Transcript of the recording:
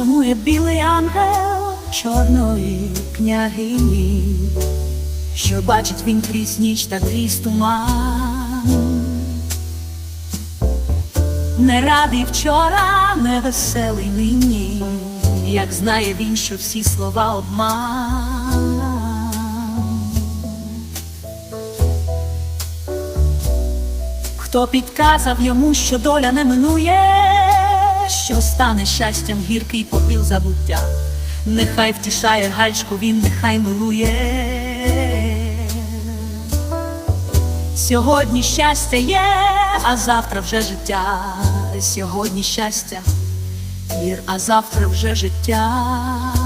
сумує білий ангел чорної княгині, що бачить він крізь ніч та крізь туман. Не радий вчора, не веселий нині, як знає він, що всі слова обман. Хто підказав йому, що доля не минує, що стане щастям гіркий попіл забуття, нехай втішає гальшку він, нехай милує. Сьогодні щастя є, а завтра вже життя. Сьогодні щастя, вір, а завтра вже життя.